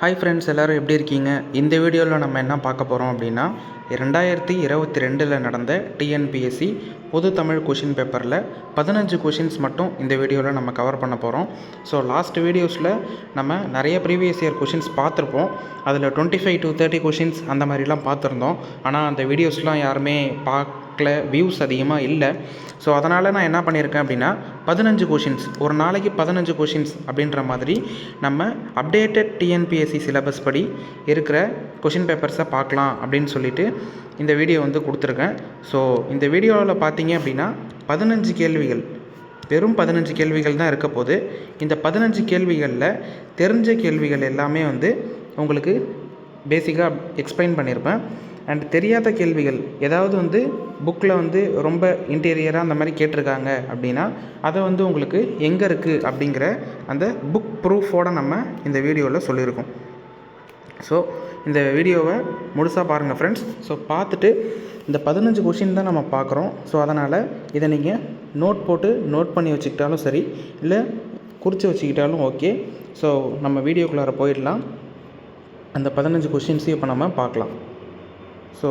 Hi friends எல்லோரும் எப்படி இருக்கீங்க? இந்த வீடியோவில் நம்ம என்ன பார்க்க போகிறோம் அப்படின்னா ரெண்டாயிரத்தி இருபத்தி ரெண்டில் நடந்த டிஎன்பிஎஸ்சி பொது தமிழ் கொஷின் பேப்பரில் பதினஞ்சு கொஷின்ஸ் மட்டும் இந்த வீடியோவில் நம்ம கவர் பண்ண போகிறோம் ஸோ லாஸ்ட் வீடியோஸில் நம்ம நிறைய ப்ரீவியஸ் இயர் கொஷின்ஸ் பார்த்துருப்போம். அதில் twenty five to thirty questions அந்த மாதிரிலாம் பார்த்துருந்தோம். ஆனால் அந்த வீடியோஸ்லாம் யாருமே பார்க்கல வியூஸ் அதிகமாக இல்லை. ஸோ அதனால் நான் என்ன பண்ணியிருக்கேன் அப்படின்னா பதினஞ்சு கொஷின்ஸ் ஒரு நாளைக்கு பதினஞ்சு கொஷின்ஸ் அப்படின்ற மாதிரி நம்ம அப்டேட்டட் டிஎன்பிஎஸ்சி சிலபஸ் படி இருக்கிற கொஷின் பேப்பர்ஸை பார்க்கலாம் அப்படின்னு சொல்லிட்டு இந்த வீடியோ வந்து கொடுத்துருக்கேன். ஸோ இந்த வீடியோவில் பார்த்தீங்க அப்படின்னா பதினஞ்சு கேள்விகள். வெறும் பதினஞ்சு கேள்விகள் தான் இருக்க போது இந்த பதினஞ்சு கேள்விகளில் தெரிஞ்ச கேள்விகள் எல்லாமே வந்து உங்களுக்கு பேசிக்காக எக்ஸ்பிளைன் பண்ணியிருப்பேன். அண்ட் தெரியாத கேள்விகள் ஏதாவது வந்து புக்கில் வந்து ரொம்ப இன்டீரியராக அந்த மாதிரி கேட்டிருக்காங்க அப்படின்னா அதை வந்து உங்களுக்கு எங்கே இருக்குது அப்படிங்கிற அந்த புக் ப்ரூஃபோடு நம்ம இந்த வீடியோவில் சொல்லியிருக்கோம். ஸோ இந்த வீடியோவை முழுசாக பாருங்கள் ஃப்ரெண்ட்ஸ் ஸோ பார்த்துட்டு இந்த பதினஞ்சு கொஷின் தான் நம்ம பார்க்குறோம். ஸோ அதனால் இதை நீங்கள் நோட் போட்டு நோட் பண்ணி வச்சுக்கிட்டாலும் சரி இல்லை குறித்து வச்சுக்கிட்டாலும் ஓகே ஸோ நம்ம வீடியோக்குள்ளார போயிடலாம். அந்த பதினஞ்சு கொஷின்ஸையும் இப்போ நம்ம பார்க்கலாம். ஸோ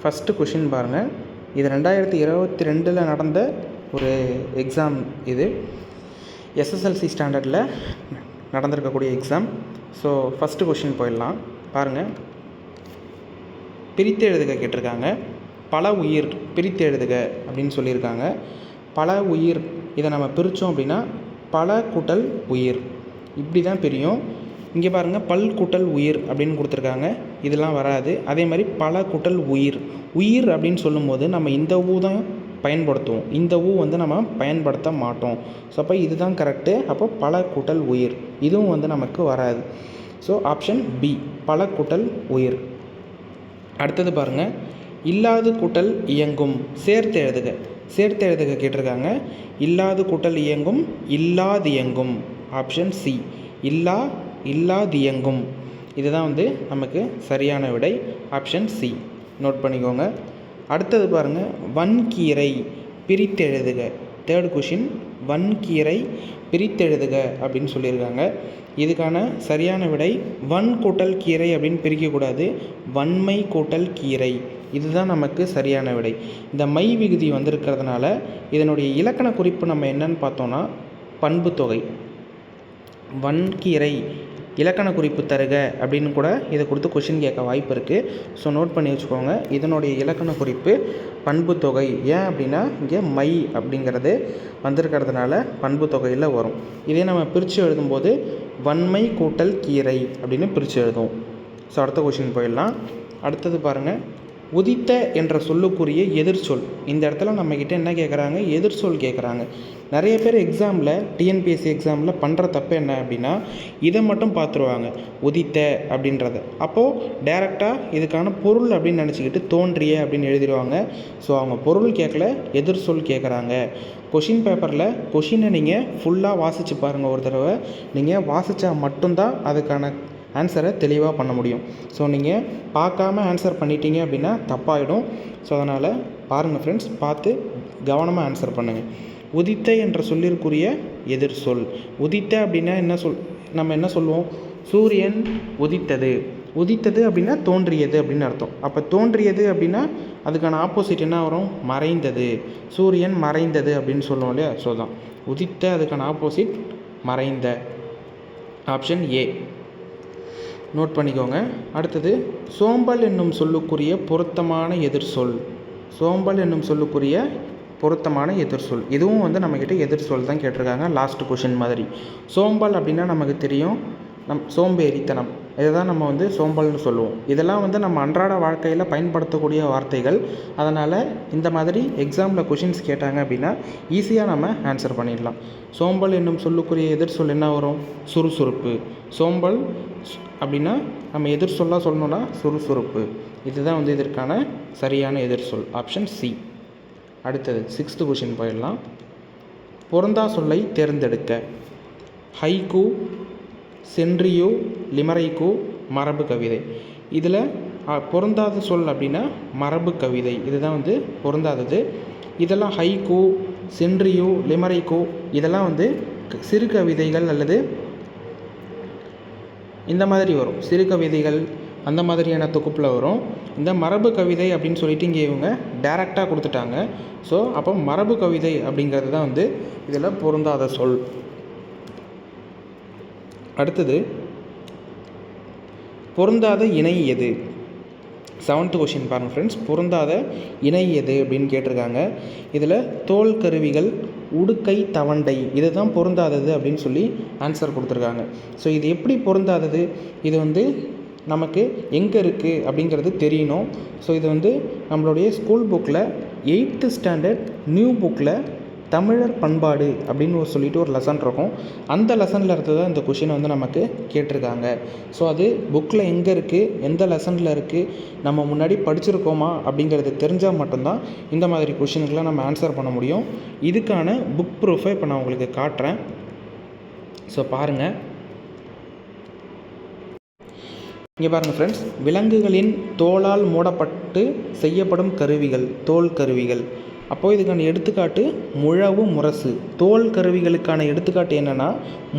ஃபஸ்ட்டு கொஷின் பாருங்கள் இது ரெண்டாயிரத்தி இருபத்தி ரெண்டில் நடந்த ஒரு எக்ஸாம் இது. எஸ்எஸ்எல்சி ஸ்டாண்டர்டில் நடந்திருக்கக்கூடிய எக்ஸாம் ஸோ ஃபஸ்ட்டு கொஷின் போயிடலாம். பாருங்கள் பிரித்து எழுதுக கேட்டிருக்காங்க. பல உயிர் பிரித்து எழுதுக அப்படின்னு சொல்லியிருக்காங்க. பல உயிர் இதை நம்ம பிரித்தோம் அப்படின்னா பல கூட்டல் உயிர். இப்படி தான் பிரியும். இங்கே பாருங்கள் பல் கூட்டல் உயிர் அப்படின்னு கொடுத்துருக்காங்க. இதெல்லாம் வராது. அதே மாதிரி பல கூட்டல் உயிர். உயிர் அப்படின்னு சொல்லும்போது நம்ம இந்த ஊ தான் பயன்படுத்துவோம். இந்த ஊ வந்து நம்ம பயன்படுத்த மாட்டோம். ஸோ அப்போ இதுதான் கரெக்டு அப்போ பல கூட்டல் உயிர். இதுவும் வந்து நமக்கு வராது. ஸோ ஆப்ஷன் பி பல கூட்டல் உயிர். அடுத்தது பாருங்கள் இல்லாது கூட்டல் இயங்கும். சேர்த்து எழுதுக. சேர்த்து எழுதுக கேட்டிருக்காங்க. இல்லாது கூட்டல் இயங்கும் இல்லாது இயங்கும். ஆப்ஷன் சி இல்லா இல்லாது இயங்கும். இதுதான் வந்து நமக்கு சரியான விடை. ஆப்ஷன் சி நோட் பண்ணிக்கோங்க. அடுத்தது பாருங்கள் வன்கீரை பிரித்தெழுதுக. தேர்ட் கொஷின் வன்கீரை பிரித்தெழுதுக அப்படின்னு சொல்லியிருக்காங்க. இதுக்கான சரியான விடை வன் கூட்டல் கீரை அப்படின்னு பிரிக்கக்கூடாது. வன்மை கூட்டல் கீரை. இதுதான் நமக்கு சரியான விடை. இந்த மை விகுதி வந்திருக்கிறதுனால இதனுடைய இலக்கண குறிப்பு நம்ம என்னன்னு பார்த்தோன்னா பண்புத்தொகை வன்கீரை இலக்கண குறிப்பு தருக அப்படின்னு கூட இதை கொடுத்து கொஷின் கேட்க வாய்ப்பு இருக்குது ஸோ நோட் பண்ணி வச்சுக்கோங்க. இதனுடைய இலக்கண குறிப்பு பண்பு தொகை. ஏன் அப்படின்னா இங்கே மை அப்படிங்கிறது வந்திருக்கிறதுனால பண்பு தொகையில் வரும். இதே நம்ம பிரித்து எழுதும்போது வன்மை கூட்டல் கீரை அப்படின்னு பிரித்து எழுதுவோம். ஸோ அடுத்த கொஷின் போயிடலாம். அடுத்தது பாருங்கள் உதித்த என்ற சொல்லுக்குரிய எதிர்ச்சொல் இந்த இடத்துல நம்மக்கிட்ட என்ன கேட்குறாங்க எதிர்ச்சொல் கேட்குறாங்க நிறைய பேர் எக்ஸாமில் டிஎன்பிஎஸ்சி எக்ஸாமில் பண்ணுற தப்பு என்ன அப்படின்னா இதை மட்டும் பார்த்துருவாங்க உதித்த அப்படின்றத. அப்போது டேரெக்டாக இதுக்கான பொருள் அப்படின்னு நினச்சிக்கிட்டு தோன்றிய அப்படின்னு எழுதிடுவாங்க. ஸோ அவங்க பொருள் கேட்கல எதிர்ச்சொல் கேட்குறாங்க கொஷின் பேப்பரில் கொஷினை நீங்கள் ஃபுல்லாக வாசித்து பாருங்கள் ஒரு தடவை. நீங்கள் வாசித்தா மட்டும்தான் அதுக்கான ஆன்சரை தெளிவாக பண்ண முடியும். ஸோ நீங்கள் பார்க்காம ஆன்சர் பண்ணிட்டீங்க அப்படின்னா தப்பாயிடும். ஸோ அதனால் பாருங்கள் ஃப்ரெண்ட்ஸ் பார்த்து கவனமாக ஆன்சர் பண்ணுங்கள் உதித்த என்ற சொல்லிற்குரிய எதிர் சொல். உதித்த அப்படின்னா என்ன சொல்? நம்ம என்ன சொல்லுவோம்? சூரியன் உதித்தது. உதித்தது அப்படின்னா தோன்றியது அப்படின்னு அர்த்தம். அப்போ தோன்றியது அப்படின்னா அதுக்கான ஆப்போசிட் என்ன வரும்? மறைந்தது. சூரியன் மறைந்தது அப்படின்னு சொல்லுவோம் இல்லையா? ஸோ தான் உதித்த அதுக்கான ஆப்போசிட் மறைந்த. ஆப்ஷன் ஏ நோட் பண்ணிக்கோங்க. அடுத்தது சோம்பல் என்னும் சொல்லுக்குரிய பொருத்தமான எதிர் சொல். சோம்பல் என்னும் சொல்லுக்குரிய பொருத்தமான எதிர் சொல். இதுவும் வந்து நம்மக்கிட்ட எதிர் சொல் தான் கேட்டிருக்காங்க லாஸ்ட் கொஷின் மாதிரி. சோம்பல் அப்படின்னா நமக்கு தெரியும் நம் சோம்பேறித்தனம். இதை தான் நம்ம வந்து சோம்பல்னு சொல்லுவோம். இதெல்லாம் வந்து நம்ம அன்றாட வாழ்க்கையில் பயன்படுத்தக்கூடிய வார்த்தைகள். அதனால் இந்த மாதிரி எக்ஸாமில் கொஷின்ஸ் கேட்டாங்க அப்படின்னா ஈஸியாக நம்ம ஆன்சர் பண்ணிடலாம். சோம்பல் என்னும் சொல்லுக்குரிய எதிர் சொல் என்ன வரும்? சுறுசுறுப்பு. சோம்பல் அப்படின்னா நம்ம எதிர் சொல்லாக சொல்லணுன்னா சுறுசுறுப்பு. இதுதான் வந்து இதற்கான சரியான எதிர் சொல். ஆப்ஷன் சி அடுத்தது சிக்ஸ்த்து கொஷின் போயிடலாம். பொருந்தா சொல்லை தேர்ந்தெடுக்க. ஹைகு சென்ட்ரியோ லிமரைக்கு மரபு கவிதை. இதில் பொருந்தாத சொல் அப்படின்னா மரபு கவிதை. இதுதான் வந்து பொருந்தாதது. இதெல்லாம் ஹைகோ சென்ட்ரியோ லிமரைக்கோ இதெல்லாம் வந்து சிறு கவிதைகள் அல்லது இந்த மாதிரி வரும். சிறுகவிதைகள் அந்த மாதிரியான தொகுப்பில் வரும். இந்த மரபு கவிதை அப்படின்னு சொல்லிட்டு இங்கே இவங்க டேரெக்டாக கொடுத்துட்டாங்க. ஸோ அப்போ மரபு கவிதை அப்படிங்கிறது தான் வந்து இதில் பொருந்தாத சொல். அடுத்தது பொருந்தாத இணை எது? செவன்த் கொஷின் பாருங்கள் ஃப்ரெண்ட்ஸ் பொருந்தாத இணை எது அப்படின்னு கேட்டிருக்காங்க. இதில் தோல் கருவிகள் உடுக்கை தவண்டை இது தான் பொருந்தாதது அப்படின்னு சொல்லி ஆன்சர் கொடுத்துருக்காங்க. ஸோ இது எப்படி பொருந்தாதது? இது வந்து நமக்கு எங்கே இருக்குது அப்படிங்கிறது தெரியணும். ஸோ இது வந்து நம்மளுடைய ஸ்கூல் புக்கில் எயித்து ஸ்டாண்டர்ட் நியூ புக்கில் தமிழர் பண்பாடு அப்படின்னு ஒரு சொல்லிட்டு ஒரு லெசன் இருக்கும். அந்த லெசனில் இருந்து தான் இந்த கொஷின் வந்து நமக்கு கேட்டிருக்காங்க. ஸோ அது புக்கில் எங்கே இருக்குது எந்த லெசனில் இருக்குது நம்ம முன்னாடி படிச்சிருக்கோமா? அப்படிங்கிறது தெரிஞ்சால் மட்டும்தான் இந்த மாதிரி கொஷினுக்கெலாம் நம்ம ஆன்சர் பண்ண முடியும். இதுக்கான புக் ப்ரூஃபை இப்போ நான் உங்களுக்கு காட்டுறேன். ஸோ பாருங்கள் இங்கே பாருங்கள் ஃப்ரெண்ட்ஸ் விலங்குகளின் தோலால் மூடப்பட்டு செய்யப்படும் கருவிகள் தோல் கருவிகள். அப்போது இதுக்கான எடுத்துக்காட்டு முழவு முரசு. தோல் கருவிகளுக்கான எடுத்துக்காட்டு என்னென்னா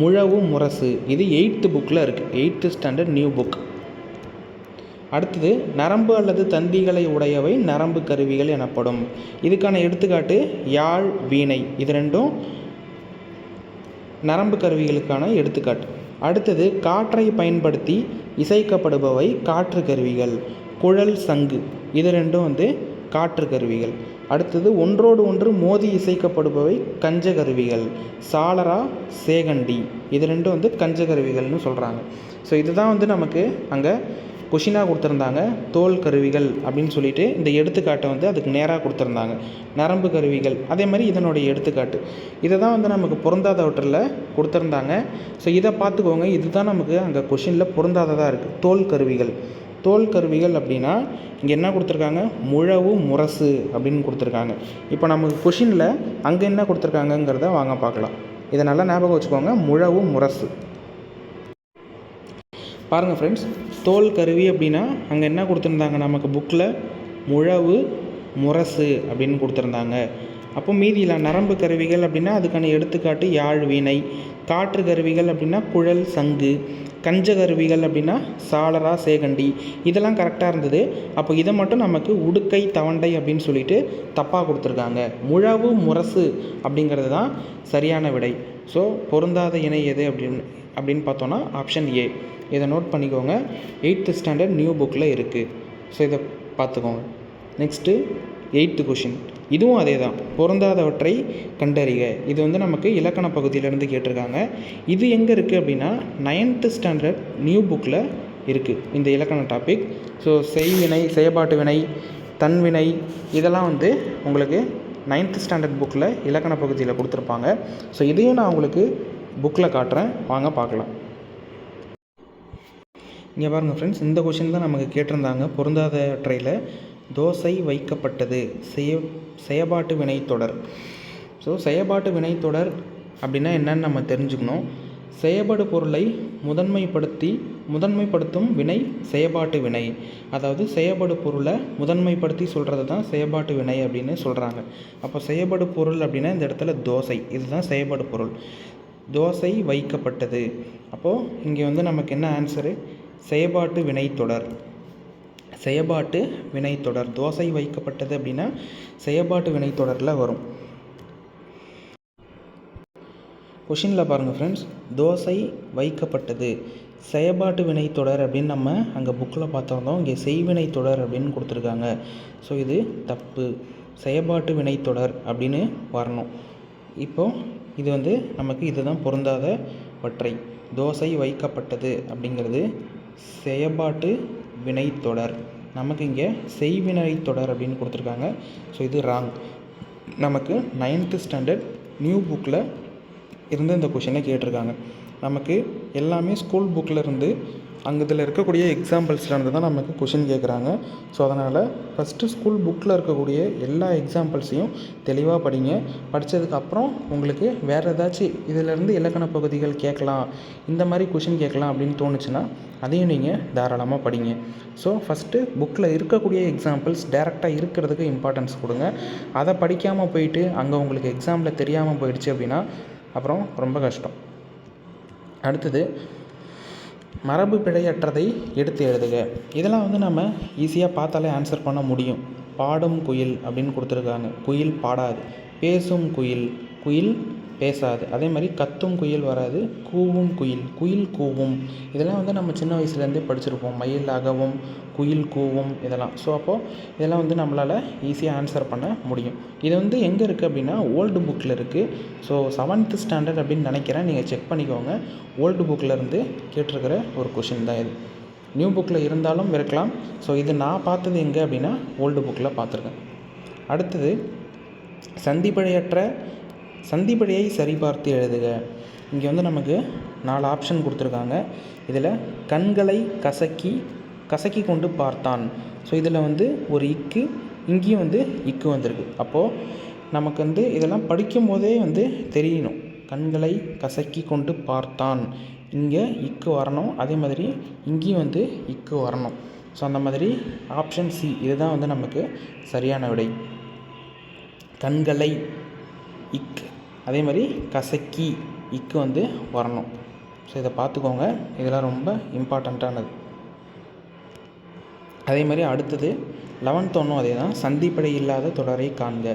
முழவு முரசு. இது எயித்து புக்கில் இருக்குது எயித்து ஸ்டாண்டர்ட் நியூ புக் அடுத்தது நரம்பு அல்லது தந்திகளை உடையவை நரம்பு கருவிகள் எனப்படும். இதுக்கான எடுத்துக்காட்டு யாழ் வீணை. இது ரெண்டும் நரம்பு கருவிகளுக்கான எடுத்துக்காட்டு. அடுத்தது காற்றை பயன்படுத்தி இசைக்கப்படுபவை காற்று கருவிகள். குழல் சங்கு. இது ரெண்டும் வந்து காற்று கருவிகள் அடுத்தது ஒன்றோடு ஒன்று மோதி இசைக்கப்படுபவை கஞ்ச கருவிகள் சாளரா சேகண்டி. இது ரெண்டும் வந்து கஞ்ச கருவிகள்னு சொல்கிறாங்க ஸோ இதுதான் வந்து நமக்கு அங்கே கொஷினாக கொடுத்துருந்தாங்க. தோல் கருவிகள் அப்படின்னு சொல்லிட்டு இந்த எடுத்துக்காட்டை வந்து அதுக்கு நேராக கொடுத்துருந்தாங்க. நரம்பு கருவிகள். அதே மாதிரி இதனுடைய எடுத்துக்காட்டு. இதை தான் வந்து நமக்கு பொருந்தாதவற்றில் கொடுத்துருந்தாங்க. ஸோ இதை பார்த்துக்கோங்க. இதுதான் நமக்கு அங்கே கொஷினில் பொருந்தாததாக இருக்குது தோல் கருவிகள். தோல் கருவிகள் அப்படின்னா இங்கே என்ன கொடுத்துருக்காங்க? முழவு முரசு அப்படின்னு கொடுத்துருக்காங்க. இப்போ நமக்கு கொஷினில் அங்கே என்ன கொடுத்துருக்காங்கங்கிறத வாங்க பார்க்கலாம். இதை நல்லா ஞாபகம் வச்சுக்கோங்க. முழவு முரசு. பாருங்கள் ஃப்ரெண்ட்ஸ் தோல் கருவி அப்படின்னா அங்கே என்ன கொடுத்துருந்தாங்க? நமக்கு புக்கில் முழவு முரசு அப்படின்னு கொடுத்துருந்தாங்க. அப்போ மீதியில் நரம்பு கருவிகள் அப்படின்னா அதுக்கான எடுத்துக்காட்டு யாழ் வீணை காற்று கருவிகள் அப்படின்னா குழல் சங்கு கஞ்ச கருவிகள் அப்படின்னா சாளரா சேகண்டி. இதெல்லாம் கரெக்டாக இருந்தது. அப்போ இதை மட்டும் நமக்கு உடுக்கை தவண்டை அப்படின்னு சொல்லிட்டு தப்பாக கொடுத்துருக்காங்க. முழவு முரசு அப்படிங்கிறது தான் சரியான விடை. ஸோ பொருந்தாத இணை எது அப்படின்னு அப்படின்னு பார்த்தோன்னா ஆப்ஷன் ஏ இதை நோட் பண்ணிக்கோங்க. எயித்து ஸ்டாண்டர்ட் நியூ புக்கில் இருக்குது ஸோ இதை பார்த்துக்கோங்க. நெக்ஸ்ட்டு எயித்து கொஷின் இதுவும் அதே தான். பொருந்தாதவற்றை கண்டறிக. இது வந்து நமக்கு இலக்கண பகுதியிலேருந்து கேட்டிருக்காங்க. இது எங்கே இருக்குது அப்படின்னா நைன்த்து ஸ்டாண்டர்ட் நியூ புக்கில் இருக்குது இந்த இலக்கண டாபிக் ஸோ செய்வினை செயற்பாட்டு வினை தன்வினை இதெல்லாம் வந்து உங்களுக்கு நைன்த்து ஸ்டாண்டர்ட் புக்கில் இலக்கண பகுதியில் கொடுத்துருப்பாங்க. ஸோ இதையும் நான் உங்களுக்கு புக்கில் காட்டுறேன். வாங்க பார்க்கலாம். இங்கே பாருங்கள் ஃப்ரெண்ட்ஸ் இந்த கொஷின் தான் நமக்கு கேட்டிருந்தாங்க. பொருந்தாத ட்ரையில் தோசை வைக்கப்பட்டது. செய செயபாட்டு வினைத்தொடர் ஸோ செயபாட்டு வினைத்தொடர் அப்படின்னா என்னன்னு நம்ம தெரிஞ்சுக்கணும். செயபடு பொருளை முதன்மைப்படுத்தி முதன்மைப்படுத்தும் வினை செயபாட்டு வினை. அதாவது செயபடு பொருளை முதன்மைப்படுத்தி சொல்கிறது தான் செயபாட்டு வினை அப்படின்னு சொல்கிறாங்க அப்போ செயபடு பொருள் அப்படின்னா இந்த இடத்துல தோசை. இதுதான் செயபடு பொருள். தோசை வைக்கப்பட்டது. அப்போது இங்கே வந்து நமக்கு என்ன ஆன்சரு செயபாட்டு வினைத்தொடர் செயபாட்டு வினைத்தொடர் தோசை வைக்கப்பட்டது அப்படின்னா செயபாட்டு வினைத்தொடரில் வரும். கொஷினில் பாருங்கள் ஃப்ரெண்ட்ஸ் தோசை வைக்கப்பட்டது. செயபாட்டு வினைத்தொடர் அப்படின்னு நம்ம அங்கே புக்கில் பார்த்துருந்தோம். இங்கே செய்வினை தொடர் அப்படின்னு கொடுத்துருக்காங்க. ஸோ இது தப்பு. செயபாட்டு வினைத்தொடர் அப்படின்னு வரணும். இப்போ இது வந்து நமக்கு இதுதான் பொருந்தாத வற்றை தோசை வைக்கப்பட்டது அப்படிங்கிறது செயபாட்டு வினைத்தொடர். நமக்கு இங்கே செய்வினை தொடர் அப்படின்னு கொடுத்துருக்காங்க. ஸோ இது ராங் நமக்கு நைன்த்து ஸ்டாண்டர்ட் நியூ புக்கில் இருந்து இந்த கொஷினை கேட்டிருக்காங்க. நமக்கு எல்லாமே ஸ்கூல் புக்கில் இருந்து அங்கே இதில் இருக்கக்கூடிய எக்ஸாம்பிள்ஸ்லேருந்து தான் நமக்கு கொஷின் கேட்குறாங்க ஸோ அதனால் ஃபஸ்ட்டு ஸ்கூல் புக்கில் இருக்கக்கூடிய எல்லா எக்ஸாம்பிள்ஸையும் தெளிவாக படிங்க. படித்ததுக்கப்புறம் உங்களுக்கு வேறு ஏதாச்சும் இதிலேருந்து இலக்கண பகுதிகள் கேட்கலாம் இந்த மாதிரி கொஷின் கேட்கலாம் அப்படின்னு தோணுச்சுன்னா அதையும் நீங்கள் தாராளமாக படிங்க. ஸோ ஃபஸ்ட்டு புக்கில் இருக்கக்கூடிய எக்ஸாம்பிள்ஸ் டேரெக்டாக இருக்கிறதுக்கு இம்பார்ட்டன்ஸ் கொடுங்க. அதை படிக்காமல் போயிட்டு அங்கே உங்களுக்கு எக்ஸாமில் தெரியாமல் போயிடுச்சு அப்படின்னா அப்புறம் ரொம்ப கஷ்டம். அடுத்தது மரபு பிழையற்றதை எடுத்து எழுதுக. இதெல்லாம் வந்து நம்ம ஈஸியாக பார்த்தாலே ஆன்சர் பண்ண முடியும். பாடும் குயில் அப்படின்னு கொடுத்துருக்காங்க. குயில் பாடாது. பேசும் குயில். குயில் பேசாது. அதே மாதிரி கத்தும் குயில் வராது கூவும் குயில் குயில் கூவும். இதெல்லாம் வந்து நம்ம சின்ன வயசுலேருந்தே படிச்சிருப்போம். மயில் அகவும் குயில் கூவும் இதெல்லாம். ஸோ அப்போது இதெல்லாம் வந்து நம்மளால் ஈஸியாக ஆன்சர் பண்ண முடியும். இது வந்து எங்கே இருக்குது அப்படின்னா ஓல்டு புக்கில் இருக்குது ஸோ செவன்த்து ஸ்டாண்டர்ட் அப்படின்னு நினைக்கிறேன். நீங்கள் செக் பண்ணிக்கோங்க. ஓல்டு புக்கில் இருந்து கேட்டிருக்கிற ஒரு கொஷின் தான் இது. நியூ புக்கில் இருந்தாலும் இருக்கலாம். ஸோ இது நான் பார்த்தது எங்கே அப்படின்னா ஓல்டு புக்கில் பார்த்துருக்கேன். அடுத்தது சந்திப்பழையற்ற சந்திப்பிழையை சரிபார்த்து எழுதுக. இங்கே வந்து நமக்கு நாலு ஆப்ஷன் கொடுத்துருக்காங்க. இதில் கண்களை கசக்கி கசக்கி கொண்டு பார்த்தான். ஸோ இதில் வந்து ஒரு இக்கு இங்கேயும் வந்து இக்கு வந்திருக்கு. அப்போது நமக்கு வந்து இதெல்லாம் படிக்கும் போதே வந்து தெரியணும். கண்களை கசக்கி கொண்டு பார்த்தான். இங்கே இக்கு வரணும். அதே மாதிரி இங்கேயும் வந்து இக்கு வரணும். ஸோ அந்த மாதிரி ஆப்ஷன் சி இதுதான் வந்து நமக்கு சரியான விடை. கண்களை இக் அதே மாதிரி கசக்கி இக்கு வந்து வரணும். ஸோ இதை பார்த்துக்கோங்க. இதெல்லாம் ரொம்ப இம்பார்ட்டண்ட்டானது அதே மாதிரி அடுத்தது லெவன்த் ஒன்றும் அதே தான். சந்திப்படை இல்லாத தொடரை காண்க.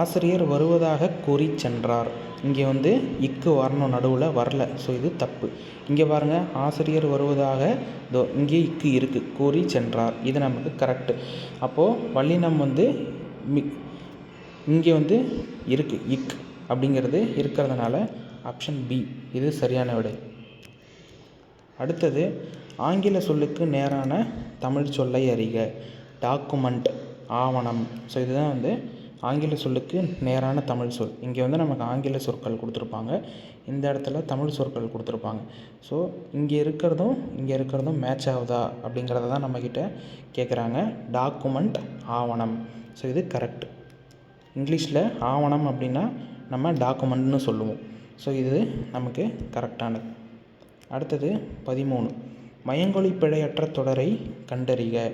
ஆசிரியர் வருவதாக கூறி சென்றார். இங்கே வந்து இக்கு வரணும் நடுவில் வரல. ஸோ இது தப்பு. இங்கே பாருங்கள் ஆசிரியர் வருவதாக தோ இங்கே இக்கு இருக்குது கூறி சென்றார். இது நமக்கு கரெக்டு அப்போது வல்லினம் வந்து மி இங்கே வந்து இருக்குது இக் அப்படிங்கிறது இருக்கிறதுனால ஆப்ஷன் பி இது சரியான விடை. அடுத்தது ஆங்கில சொல்லுக்கு நேரான தமிழ் சொல்லை அறிக. டாக்குமெண்ட் ஆவணம். ஸோ இதுதான் வந்து ஆங்கில சொல்லுக்கு நேரான தமிழ் சொல். இங்கே வந்து நமக்கு ஆங்கில சொற்கள் கொடுத்துருப்பாங்க. இந்த இடத்துல தமிழ் சொற்கள் கொடுத்துருப்பாங்க. ஸோ இங்கே இருக்கிறதும் இங்கே இருக்கிறதும் மேட்ச் ஆகுதா அப்படிங்கிறத தான் நம்மக்கிட்ட கேட்குறாங்க டாக்குமெண்ட் ஆவணம். ஸோ இது கரெக்ட் இங்கிலீஷில் ஆவணம் அப்படின்னா நம்ம டாக்குமெண்ட்னு சொல்லுவோம். ஸோ இது நமக்கு கரெக்டானது. அடுத்தது பதிமூணு. மயங்கொழி பிழையற்ற தொடரை கண்டறிக.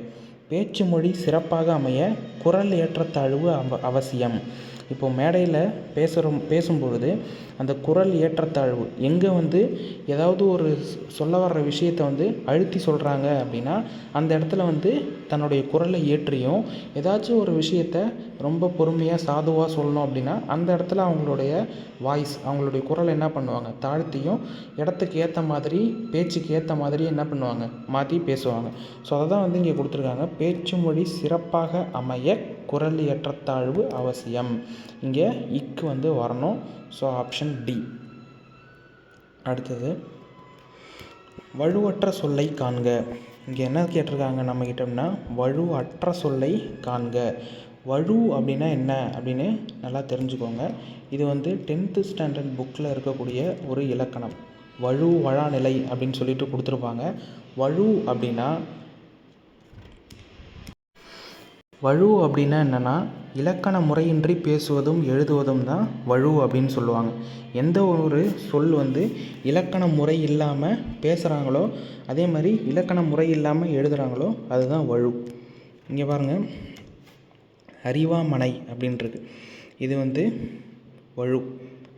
பேச்சு மொழி சிறப்பாக அமைய குரல் ஏற்றத்தாழ்வு அவ அவசியம். இப்போது மேடையில் பேசுகிறோம் பேசும்பொழுது அந்த குரல் ஏற்றத்தாழ்வு எங்கே வந்து ஏதாவது ஒரு சொல்ல வர்ற விஷயத்த வந்து அழுத்தி சொல்கிறாங்க அப்படின்னா அந்த இடத்துல வந்து தன்னுடைய குரலை ஏற்றியும் ஏதாச்சும் ஒரு விஷயத்த ரொம்ப பொறுமையாக சாதுவாக சொல்லணும் அப்படின்னா அந்த இடத்துல அவங்களுடைய வாய்ஸ் அவங்களுடைய குரல் என்ன பண்ணுவாங்க? தாழ்த்தியும் இடத்துக்கு ஏற்ற மாதிரி பேச்சுக்கு ஏற்ற மாதிரி என்ன பண்ணுவாங்க? மாற்றி பேசுவாங்க. ஸோ அதை தான் வந்து இங்கே கொடுத்துருக்காங்க. பேச்சு மொழி சிறப்பாக அமைய குரல் ஏற்றத்தாழ்வு அவசியம். இங்கே இக்கு வந்து வரணும். ஸோ ஆப்ஷன் டி அடுத்தது வலுவற்ற சொல்லை காண்க. இங்கே என்ன கேட்டிருக்காங்க நம்மக்கிட்டோம்னா வழு அற்ற சொல்லை காண்க. வலு அப்படின்னா என்ன அப்படின்னு நல்லா தெரிஞ்சுக்கோங்க. இது வந்து டென்த்து ஸ்டாண்டர்ட் புக்கில் இருக்கக்கூடிய ஒரு இலக்கணம். வலு வழாநிலை அப்படின்னு சொல்லிட்டு கொடுத்துருப்பாங்க. வலு அப்படின்னா வழு அப்படின்னா என்னென்னா இலக்கண முறையின்றி பேசுவதும் எழுதுவதும் தான் வழு அப்படின்னு சொல்லுவாங்க. எந்த ஒரு சொல் வந்து இலக்கண முறை இல்லாமல் பேசுகிறாங்களோ அதே மாதிரி இலக்கண முறை இல்லாமல் எழுதுகிறாங்களோ அதுதான் வழு. இங்கே பாருங்கள் அறிவாமனை அப்படின்றது. இது வந்து வழு.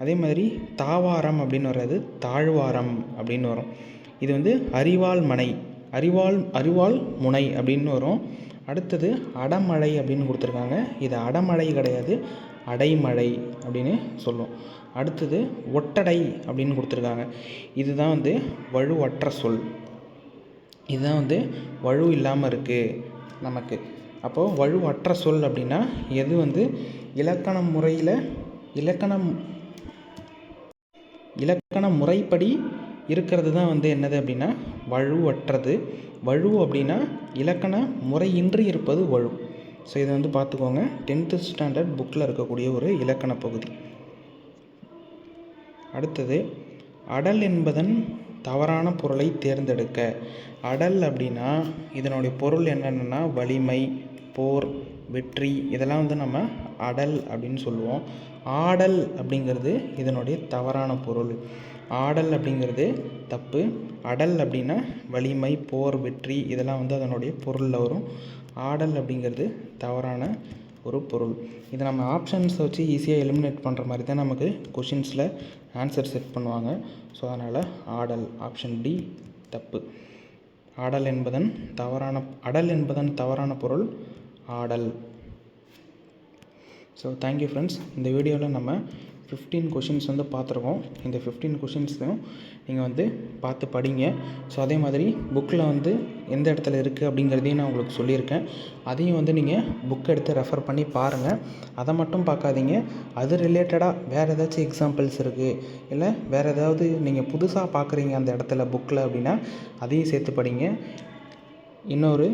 அதே மாதிரி தாவாரம் அப்படின்னு வர்றது தாழ்வாரம் அப்படின்னு வரும். இது வந்து அறிவால் மனை. அறிவால் அறிவால் முனை அப்படின்னு வரும். அடுத்தது அடமழை அப்படின்னு கொடுத்துருக்காங்க. இது அடமழை கிடையாது அடைமழை அப்படின்னு சொல்லும். அடுத்தது ஒட்டடை அப்படின்னு கொடுத்துருக்காங்க. இதுதான் வந்து வலுவற்ற சொல். இதுதான் வந்து வலு இல்லாமல் இருக்குது நமக்கு. அப்போது வலுவற்ற சொல் அப்படின்னா எது வந்து இலக்கண முறையில் இலக்கணம் இலக்கண முறைப்படி இருக்கிறது தான் வந்து என்னது அப்படின்னா வலுவற்றது. வலு அப்படின்னா இலக்கண முறையின்றி இருப்பது வலு ஸோ இதை வந்து பார்த்துக்கோங்க. டென்த்து ஸ்டாண்டர்ட் புக்கில் இருக்கக்கூடிய ஒரு இலக்கண பகுதி. அடுத்தது அடல் என்பதன் தவறான பொருளை தேர்ந்தெடுக்க. அடல் அப்படின்னா இதனுடைய பொருள் என்னென்னா வலிமை போர் வெற்றி இதெல்லாம் வந்து நம்ம அடல் அப்படின்னு சொல்லுவோம். ஆடல் அப்படிங்கிறது இதனுடைய தவறான பொருள். ஆடல் அப்படிங்கிறது தப்பு. அடல் அப்படின்னா வலிமை போர் வெற்றி இதெல்லாம் வந்து அதனுடைய பொருளில் வரும். ஆடல் அப்படிங்கிறது தவறான ஒரு பொருள். இதை நம்ம ஆப்ஷன்ஸை வச்சு ஈஸியாக எலிமினேட் பண்ணுற மாதிரி தான் நமக்கு கொஷின்ஸில் ஆன்சர் செட் பண்ணுவாங்க. ஸோ அதனால் ஆடல் ஆப்ஷன் டி தப்பு. ஆடல் என்பதன் தவறான அடல் என்பதன் தவறான பொருள் ஆடல். ஸோ தேங்க்யூ ஃப்ரெண்ட்ஸ் இந்த வீடியோவில் நம்ம ஃபிஃப்டீன் கொஷின்ஸ் வந்து பார்த்துருக்கோம் இந்த ஃபிஃப்டீன் கொஷின்ஸையும் நீங்கள் வந்து பார்த்து படிங்க. ஸோ அதே மாதிரி புக்கில் வந்து எந்த இடத்துல இருக்குது அப்படிங்கிறதையும் நான் உங்களுக்கு சொல்லியிருக்கேன். அதையும் வந்து நீங்கள் புக் எடுத்து ரெஃபர் பண்ணி பாருங்கள் அதை மட்டும் பார்க்காதீங்க. அது ரிலேட்டடாக வேறு ஏதாச்சும் எக்ஸாம்பிள்ஸ் இருக்குது இல்லை வேறு ஏதாவது நீங்கள் புதுசாக பார்க்குறீங்க அந்த இடத்துல புக்கில் அப்படின்னா அதையும் சேர்த்து படிங்க. இன்னொரு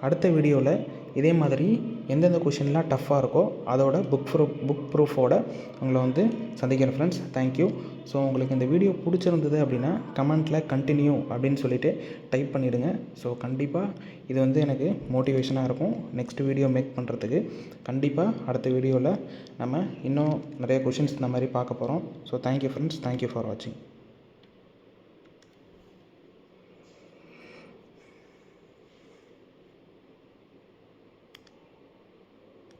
அடுத்த வீடியோவில் இதே மாதிரி எந்தெந்த கொஷின்லாம் டஃப்பாக இருக்கோ அதோட புக் ப்ரூஃப் புக் ப்ரூஃபோட உங்களை வந்து சந்திக்கிறேன் ஃப்ரெண்ட்ஸ் தேங்க்யூ ஸோ உங்களுக்கு இந்த வீடியோ பிடிச்சிருந்தது அப்படின்னா கமெண்ட்டில் கண்டினியூ அப்படின்னு சொல்லிவிட்டு டைப் பண்ணிவிடுங்க ஸோ கண்டிப்பாக இது வந்து எனக்கு மோட்டிவேஷனாக இருக்கும். நெக்ஸ்ட் வீடியோ மேக் பண்ணுறதுக்கு கண்டிப்பாக அடுத்த வீடியோவில் நம்ம இன்னும் நிறைய கொஷின்ஸ் இந்த மாதிரி பார்க்க போகிறோம் so thank you friends thank you for வாட்சிங்